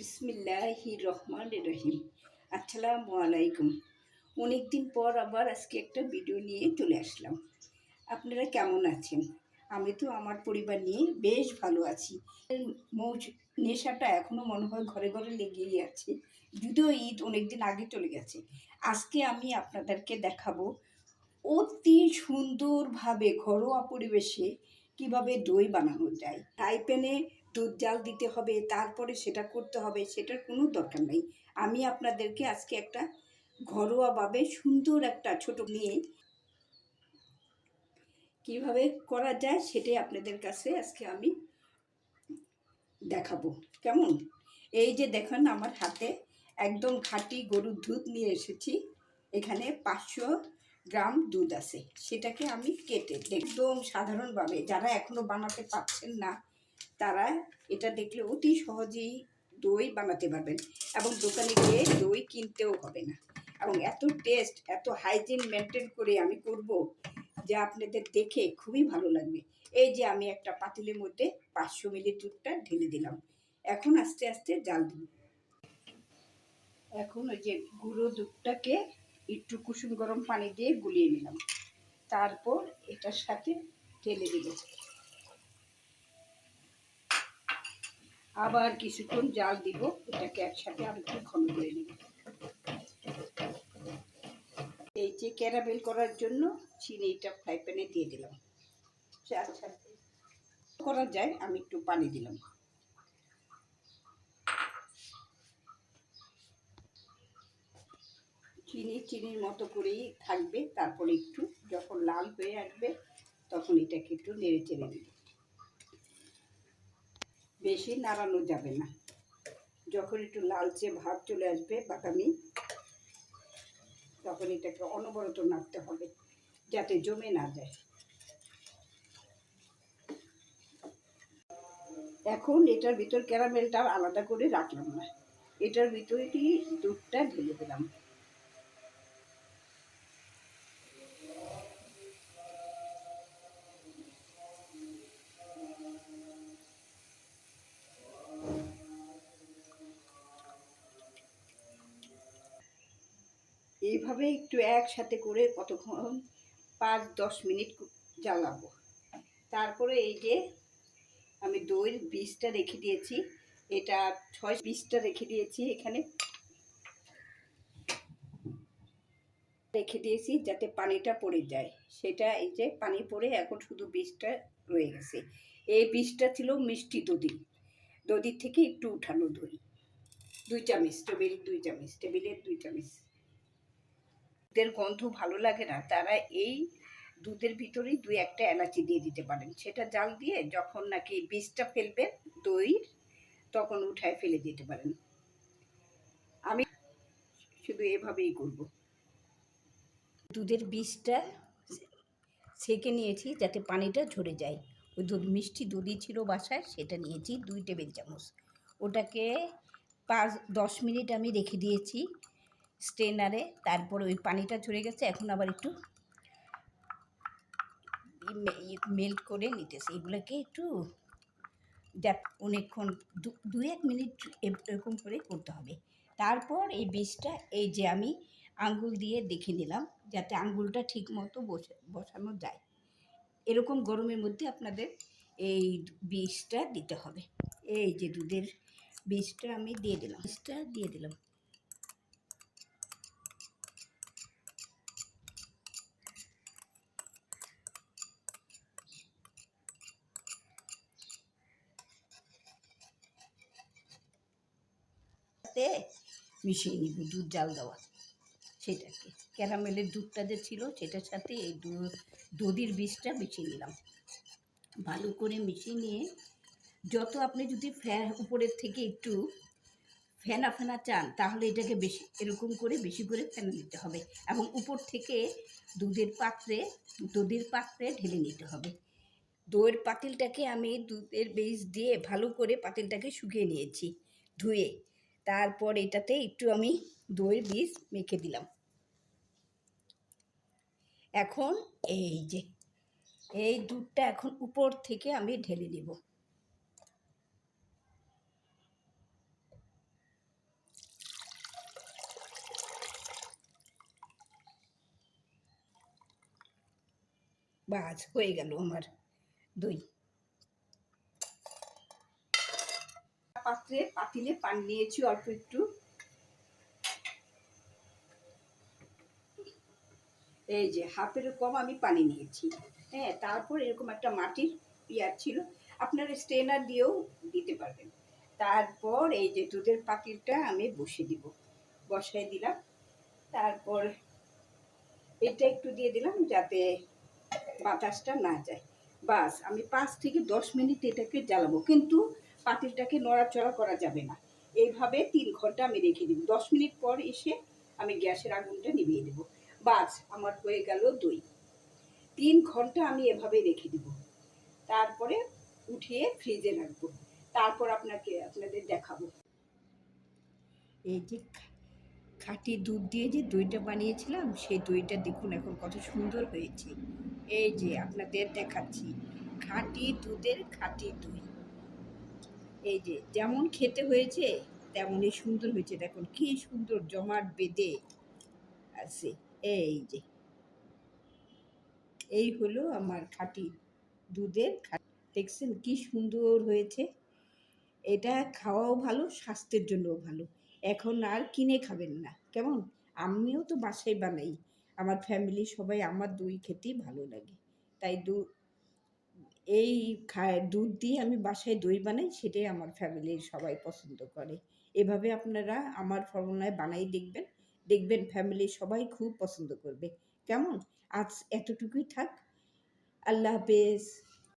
বিসমিল্লাহি রহমান রহিম আসসালামু আলাইকুম। অনেক দিন পর আবার আজকে একটা ভিডিও নিয়ে চলে আসলাম। আপনারা কেমন আছেন? আমি তো আমার পরিবার নিয়ে বেশ ভালো আছি। মৌজ, নেশাটা এখনও মনে হয় ঘরে ঘরে লেগেই আছে। যদিও ঈদ অনেক দিন আগে চলে গেছে। আজকে আমি আপনাদেরকে দেখাবো অতি সুন্দরভাবে ঘরোয়া পরিবেশে কীভাবে দই বানানো যায়। ফ্রাই প্যানে দুধ জাল দিতে হবে, তারপরে সেটা করতে হবে, সেটার কোনো দরকার নেই। আমি আপনাদেরকে আজকে একটা ঘরোয়াভাবে সুন্দর একটা ছোট নিয়ে কীভাবে করা যায় সেটাই আপনাদের কাছে আজকে আমি দেখাবো। কেমন? এই যে দেখেন, আমার হাতে একদম খাঁটি গরুর দুধ নিয়ে এসেছি। এখানে পাঁচশো গ্রাম দুধ আছে। সেটাকে আমি কেটে, একদম সাধারণভাবে, যারা এখনও বানাতে পারছেন না তারা এটা দেখলে অতি সহজেই দই বানাতে পারবেন এবং দোকানে গিয়ে দই কিনতেও হবে না। এবং এত টেস্ট এত হাইজিন মেনটেন করে আমি করব যে আপনাদের দেখে খুবই ভালো লাগবে। এই যে আমি একটা পাতিলের মধ্যে পাঁচশো মিলি দুধটা ঢেলে দিলাম। এখন আস্তে আস্তে জাল দিই এখন ওই যে গুঁড়ো দুধটাকে একটু কুসুম গরম পানি দিয়ে গুলিয়ে নিলাম। তারপর এটার সাথে ঢেলে দিল আবার কিছুক্ষণ জাল দিব, এটাকে একসাথে আমি একটু ঘন করে নিব। এই যে ক্যারামেল করার জন্য চিনিটা ফ্রাই প্যানে দিয়ে দিলাম। চার সাথে করা যায়, আমি একটু পানি দিলাম। চিনি, চিনির মতো করেই থাকবে, তারপরে একটু যখন লাল হয়ে আসবে, তখন এটাকে একটু নেড়ে চেড়ে দেবে। বেশি নাড়ানো যাবে না। যখন একটু লালচে ভাব চলে আসবে বাদামি, তখন এটাকে অনবরত নাড়তে হবে, যাতে জমে না যায়। এখন এটার ভিতর ক্যারামেলটা আলাদা করে রাখলাম না। এটার ভিতরে কি দুধটা ঢেলে দিলাম। এইভাবে একটু একসাথে করে কতক্ষণ? পাঁচ, দশ মিনিট জ্বালাবো। তারপরে এই যে আমি দইয়ের বীজটা রেখে দিয়েছি। এটা ছয় বীজটা রেখে দিয়েছি এখানে। রেখে দিয়েছি যাতে পানিটা পড়ে যায়। সেটা এই যে পানি পড়ে এখন শুধু বীজটা রয়ে গেছে। এই বীজটা ছিল মিষ্টি দধি। দধির থেকে একটু উঠানো দই। দুই চামচ টেবিল দুই চামচ টেবিলের দুই চামচ। দুধের গন্ধ ভালো লাগে না, তারা এই দুধের ভিতরেই দুই একটা এলাচি দিয়ে দিতে পারেন। সেটা জাল দিয়ে যখন নাকি বীজটা ফেলবেন দইয়ের তখন উঠায় ফেলে দিতে পারেন। আমি শুধু এভাবেই করব। দুধের বীজটা সেকে নিয়েছি যাতে পানিটা ঝরে যায়। ওই দুধ মিষ্টি দুধই ছিল বাসায়, সেটা নিয়েছি দুই টেবিল চামচ। ওটাকে পাঁচ দশ মিনিট আমি রেখে দিয়েছি। স্ট্রেনারে তারপর ওই পানিটা ঝরে গেছে, এখন আবার একটু মেল্ট করে নিতেছে। এগুলোকে একটু যা অনেকক্ষণ, দু এক মিনিট এরকম করে করতে হবে। তারপর এই বীজটা, এই যে আমি আঙ্গুল দিয়ে দেখে নিলাম, যাতে আঙ্গুলটা ঠিক মতো বসে, বসানো যায়। এরকম গরমের মধ্যে আপনাদের এই বীজটা দিতে হবে। এই যে দুধের বীজটা আমি দিয়ে দিলাম। বীজটা দিয়ে দিলাম। সাথে মিশিয়ে নিব, দুধ জাল দেওয়া, সেটাকে। ক্যারামেলের দুধটা যে ছিল, সেটার সাথে এই দধির বীজটা মিশিয়ে নিলাম। ভালো করে মিশিয়ে নিয়ে যত আপনি যদি ফ্যান উপরের থেকে একটু ফেনা ফেনা চান, তাহলে এটাকে বেশি, এরকম করে বেশি করে ফেনা নিতে হবে এবং উপর থেকে দুধের পাত্রে, দধির পাত্রে ঢেলে নিতে হবে। দইয়ের পাতিলটাকে আমি দুধের বীজ দিয়ে ভালো করে পাতিলটাকে শুকিয়ে নিয়েছি, ধুয়ে। তারপর এটাতে একটু আমি দইয়ের বীজ মেখে দিলাম। এখন এই যে, এই দুধটা এখন উপর থেকে আমি ঢেলে নেব। বাস, হয়ে গেল আমার দই। পাত্রে পাতিলে পানি, নিয়েছি অল্প একটু। এই যে হাফেরও কম আমি পানি নিয়েছি। হ্যাঁ তারপর এরকম একটা মাটির ইয়ার ছিল, আপনারা স্ট্রেনার দিয়েও দিতে পারবেন। তারপর এই যে, দুধের পাতিলটা আমি বসিয়ে দিব। বসাই দিলাম। তারপর এটা একটু দিয়ে দিলাম যাতে বাতাসটা না যায়। বাস, আমি পাঁচ থেকে দশ মিনিট এটাকে জ্বালাবো। কিন্তু পাতিলটাকে নড়াচড়া করা যাবে না। এইভাবে তিন ঘণ্টা আমি রেখে দিব। দশ মিনিট পর এসে আমি গ্যাসের আগুনটা নিভিয়ে দেবো। বাস, আমার হয়ে গেল দই। তিন ঘণ্টা আমি এভাবে রেখে দিব। তারপরে উঠিয়ে ফ্রিজে রাখব। তারপর আপনাকে, আপনাদের দেখাবো। এই যে খাঁটি দুধ দিয়ে যে দইটা বানিয়েছিলাম, সেই দইটা দেখুন এখন কত সুন্দর হয়েছে। এই যে আপনাদের দেখাচ্ছি, খাঁটি দুধের খাঁটি দই। এই যে যেমন খেতে হয়েছে, তেমনই সুন্দর হয়েছে। দেখুন কি সুন্দর জমাট বেঁধে আছে। এই যে। এই হলো আমার খাঁটি দুধের দেখছেন কি সুন্দর হয়েছে। এটা খাওয়াও ভালো, স্বাস্থ্যের জন্যও ভালো। এখন আর কিনে খাবেন না। কেমন? আমিও তো বাসায় বানাই। আমার ফ্যামিলি সবাই আমার দই খেতেই ভালো লাগে। তাই দু এই খায়, দুধ দিয়ে আমি বাসায় দই বানাই, সেটাই আমার ফ্যামিলির সবাই পছন্দ করে। এভাবে আপনারা আমার ফর্মুলায় বানাই দেখবেন। দেখবেন ফ্যামিলির সবাই খুব পছন্দ করবে। কেমন? আজ এতটুকুই থাক। আল্লাহ হাফেজ।